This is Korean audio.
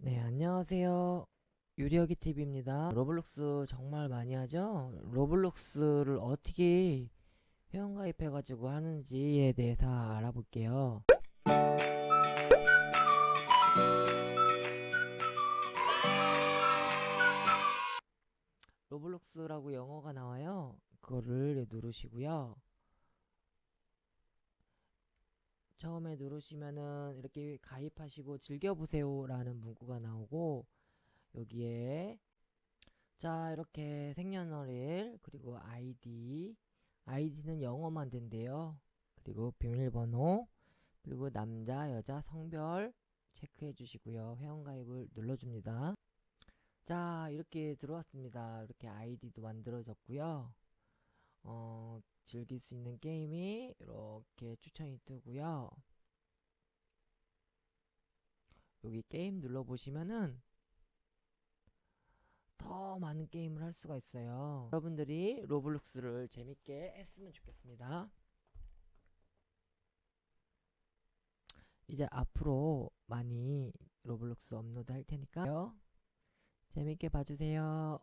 네, 안녕하세요. 유리어기 TV입니다. 로블록스 정말 많이 하죠? 로블록스를 어떻게 회원 가입해가지고 하는지에 대해서 알아볼게요. 로블록스라고 영어가 나와요. 그거를 누르시고요. 처음에 누르시면은 이렇게 가입하시고 즐겨보세요 라는 문구가 나오고 여기에 자 이렇게 생년월일 그리고 아이디 아이디는 영어만 된대요. 그리고 비밀번호 그리고 남자 여자 성별 체크해 주시고요. 회원가입을 눌러줍니다. 자 이렇게 들어왔습니다. 이렇게 아이디도 만들어졌고요. 어, 즐길 수 있는 게임이 이렇게 추천이 뜨고요. 여기 게임 눌러보시면은 더 많은 게임을 할 수가 있어요. 여러분들이 로블록스를 재밌게 했으면 좋겠습니다. 이제 앞으로 많이 로블록스 업로드 할 테니까요. 재밌게 봐주세요.